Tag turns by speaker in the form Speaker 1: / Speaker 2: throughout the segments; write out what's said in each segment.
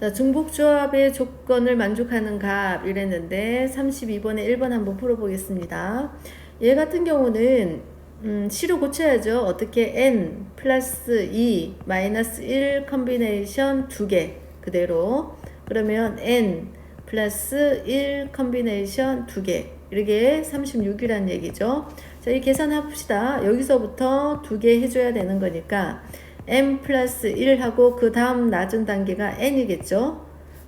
Speaker 1: 자, 중복조합의 조건을 만족하는 값 이랬는데 32번에 1번 한번 풀어보겠습니다. 얘 같은 경우는 음, C로 고쳐야죠. 어떻게 n 플러스 2 마이너스 1 컨비네이션 두개 그대로 그러면 n 플러스 1 컨비네이션 두개 이렇게 36이란 얘기죠. 자, 이 계산합시다. 여기서부터 두개 해줘야 되는 거니까 m 플러스 1하고 그 다음 낮은 단계가 n이겠죠.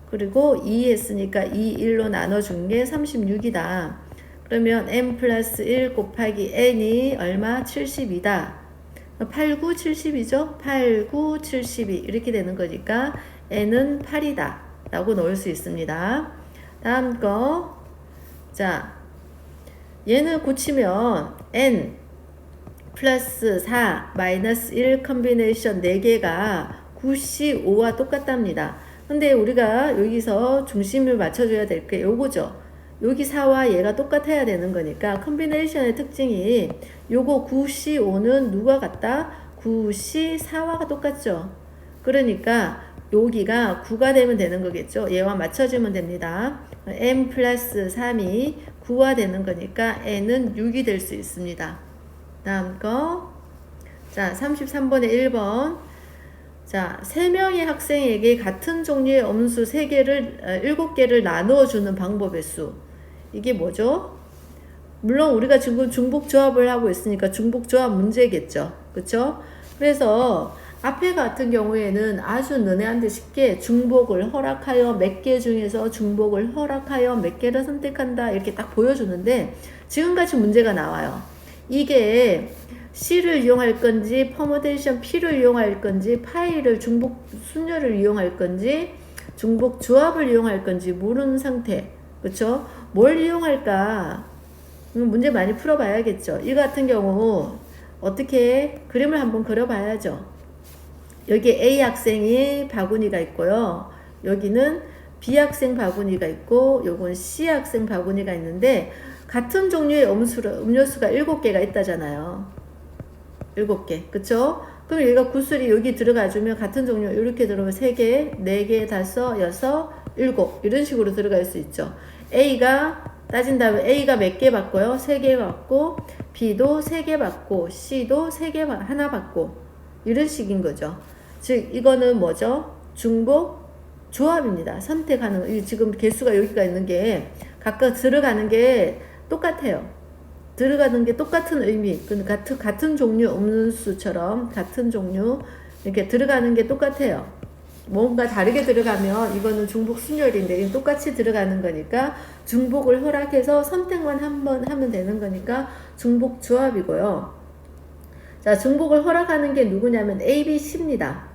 Speaker 1: 그리고 2 했으니까 2, 1로 나눠준 게 36이다. 그러면 m 플러스 1 곱하기 n이 얼마? 70이다. 8, 9, 70이죠? 8, 9, 72 이렇게 되는 거니까 n은 8이다. 라고 넣을 수 있습니다. 다음 거. 자, 얘는 고치면 n 플러스 4 마이너스 1 컨비네이션 4개가 9C 5와 똑같답니다. 근데 우리가 여기서 중심을 맞춰줘야 될 게 요거죠. 여기 4와 얘가 똑같아야 되는 거니까 컨비네이션의 특징이 요거 9C 5는 누가 같다? 9C 4와가 똑같죠. 그러니까 여기가 9가 되면 되는 거겠죠. 얘와 맞춰주면 됩니다. m 플러스 3이 9가 되는 거니까 n은 6이 될 수 있습니다. 다음 거. 자, 33번에 1번. 자, 3명의 학생에게 같은 종류의 엄수 3개를, 7개를 나누어 주는 방법의 수. 이게 뭐죠? 물론 우리가 지금 중복 조합을 하고 있으니까 중복 조합 문제겠죠. 그쵸? 그래서 앞에 같은 경우에는 아주 너네한테 쉽게 중복을 허락하여 몇 개 중에서 중복을 허락하여 몇 개를 선택한다 이렇게 딱 보여주는데 지금같이 문제가 나와요. 이게 C를 이용할 건지 퍼머테이션 P를 이용할 건지 파일을 중복 순열을 이용할 건지 중복 조합을 이용할 건지 모르는 상태. 그쵸? 뭘 이용할까? 음, 문제 많이 풀어봐야겠죠. 이 같은 경우 어떻게 그림을 한번 그려봐야죠. 여기 A 학생이 바구니가 있고요. 여기는 B 학생 바구니가 있고 요건 C 학생 바구니가 있는데 같은 종류의 음수를, 음료수가 7개가 있다잖아요. 7개. 그쵸? 그럼 얘가 구슬이 여기 들어가주면 같은 종류 이렇게 들어오면 3개, 4개, 5, 6, 7 이런 식으로 들어갈 수 있죠. A가 따진 다음에 A가 몇 개 받고요? 3개 받고 B도 3개 받고 C도 3개 하나 받고 이런 식인 거죠. 즉 이거는 뭐죠? 중복 조합입니다. 선택하는 지금 개수가 여기가 있는 게 각각 들어가는 게 똑같아요. 들어가는 게 똑같은 의미, 같은, 같은 종류 음수처럼 같은 종류 이렇게 들어가는 게 똑같아요. 뭔가 다르게 들어가면 이거는 중복 순열인데 똑같이 들어가는 거니까 중복을 허락해서 선택만 한 번 하면 되는 거니까 중복 조합이고요. 자, 중복을 허락하는 게 누구냐면 A, B, C입니다.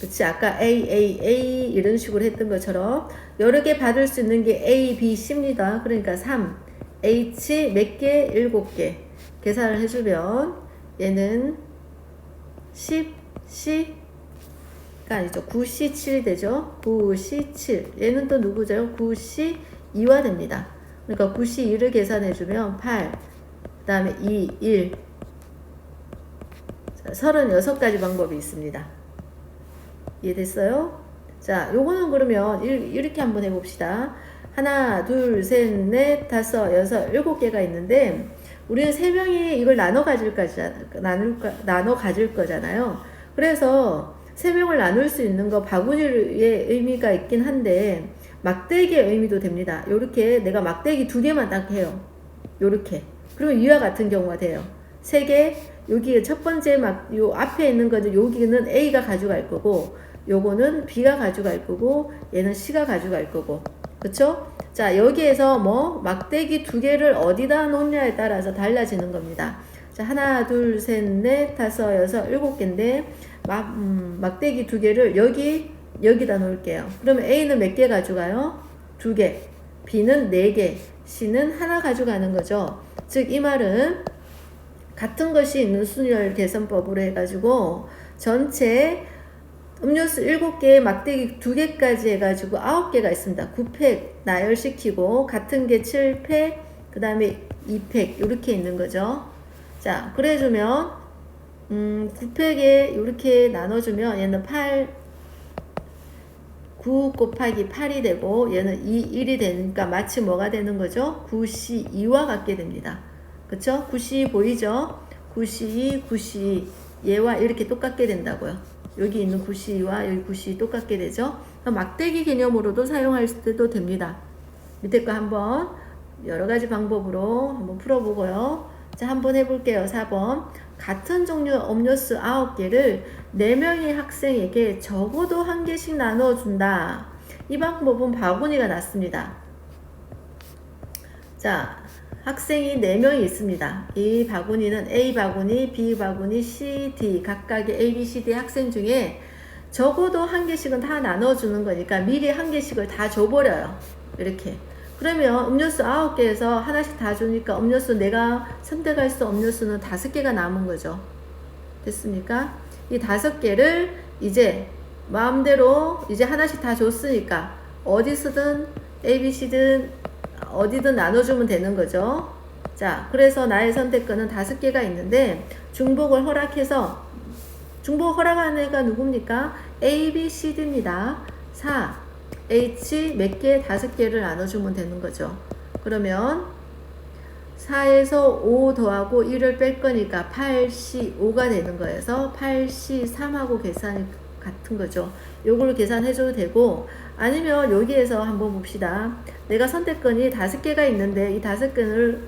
Speaker 1: 그치? 아까 A, A, A 이런 식으로 했던 것처럼 여러 개 받을 수 있는 게 A, B, C입니다. 그러니까 3. H 몇 개? 7개. 계산을 해주면 얘는 10, C 가 아니죠. 9C7이 되죠. 9C7. 얘는 또 누구죠? 9C2와 됩니다. 그러니까 9C2를 계산해주면 8, 그 다음에 2, 1. 자, 36가지 방법이 있습니다. 이해됐어요? 자, 요거는 그러면 이렇게 한번 해봅시다. 하나, 둘, 셋, 넷, 다섯, 여섯, 일곱 개가 있는데 우리는 세 명이 이걸 나눠 가질 거잖아. 나눠 가질 거잖아요. 그래서 세 명을 나눌 수 있는 거 바구니의 의미가 있긴 한데 막대기의 의미도 됩니다. 요렇게 내가 막대기 두 개만 딱 해요. 요렇게. 그러면 이와 같은 경우가 돼요. 세 개, 여기 첫 번째 막, 요 앞에 있는 거는 여기는 A가 가져갈 거고, 요거는 B가 가져갈 거고, 얘는 C가 가져갈 거고. 그쵸? 자, 여기에서 뭐, 막대기 두 개를 어디다 놓냐에 따라서 달라지는 겁니다. 자, 하나, 둘, 셋, 넷, 다섯, 여섯, 일곱 개인데, 막, 음, 막대기 두 개를 여기, 여기다 놓을게요. 그러면 A는 몇 개 가져가요? 두 개. B는 네 개. C는 하나 가져가는 거죠. 즉, 이 말은 같은 것이 있는 순열 계산법으로 해가지고 전체 음료수 7개에 막대기 2개까지 해가지고 9개가 있습니다. 9팩 나열시키고 같은 게 7팩 그 다음에 2팩 이렇게 있는 거죠. 자 그래주면 음, 9팩에 이렇게 나눠주면 얘는 8 9 곱하기 8이 되고 얘는 2, 1이 되니까 마치 뭐가 되는 거죠? 9C2와 같게 됩니다. 그쵸? 9C 보이죠? 9C2, 9C2 얘와 이렇게 똑같게 된다고요. 여기 있는 9C2와 여기 9C2 똑같게 되죠? 막대기 개념으로도 사용할 때도 됩니다. 밑에 거 한번 여러 가지 방법으로 한번 풀어보고요. 자, 한번 해볼게요. 4번. 같은 종류 음료수 9개를 4명의 학생에게 적어도 한 개씩 나눠준다. 이 방법은 바구니가 낫습니다. 자, 학생이 4명이 있습니다. 이 바구니는 A 바구니, B 바구니, C, D 각각의 A, B, C, D 학생 중에 적어도 한 개씩은 다 나눠주는 거니까 미리 한 개씩을 다 줘버려요. 이렇게. 그러면 음료수 9개에서 하나씩 다 주니까 음료수 내가 선택할 수 음료수는 5개가 남은 거죠. 됐습니까? 이 5개를 이제 마음대로 이제 하나씩 다 줬으니까 어디서든 A, B, C든 어디든 나눠주면 되는 거죠. 자, 그래서 나의 선택권은 5개가 있는데 중복을 허락해서 중복 허락하는 애가 누굽니까? A, B, C, D입니다. 4. H 몇 개? 다섯 개를 나눠주면 되는 거죠. 그러면 4에서 5 더하고 1을 뺄 거니까 8C5가 되는 거여서 8C3하고 계산이 같은 거죠. 요걸 계산해줘도 되고 아니면 여기에서 한번 봅시다. 내가 선택권이 다섯 개가 있는데 이 다섯 개를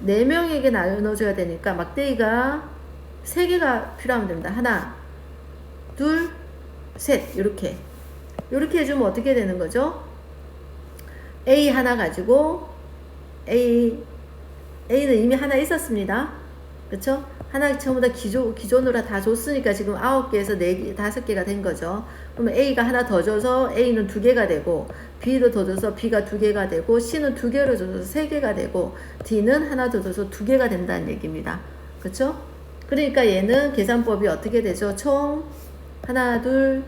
Speaker 1: 네 명에게 나눠줘야 되니까 막대기가 세 개가 필요하면 됩니다. 하나, 둘, 셋 이렇게 이렇게 해주면 어떻게 되는 거죠? A 하나 가지고 A A는 이미 하나 있었습니다. 그렇죠? 하나 전부 다 기존 기존으로 다 줬으니까 지금 아홉 개에서 네 개, 다섯 개가 된 거죠. 그러면 A가 하나 더 줘서 A는 두 개가 되고 B도 더 줘서 B가 두 개가 되고 C는 두 개로 줘서 세 개가 되고 D는 하나 더 줘서 두 개가 된다는 얘기입니다. 그렇죠? 그러니까 얘는 계산법이 어떻게 되죠? 총 하나, 둘,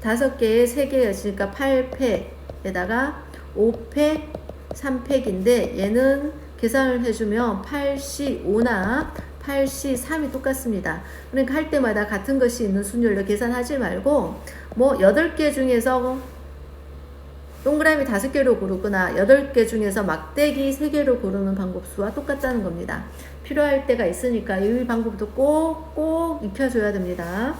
Speaker 1: 다섯 개에 세 개였으니까 8팩에다가 5팩, 3팩인데 얘는 계산을 해주면 8C5나 8C3이 똑같습니다. 그러니까 할 때마다 같은 것이 있는 순열로 계산하지 말고 뭐 8개 중에서 동그라미 5개로 고르거나 8개 중에서 막대기 3개로 고르는 방법 수와 똑같다는 겁니다. 필요할 때가 있으니까 이 방법도 꼭 꼭 익혀줘야 됩니다.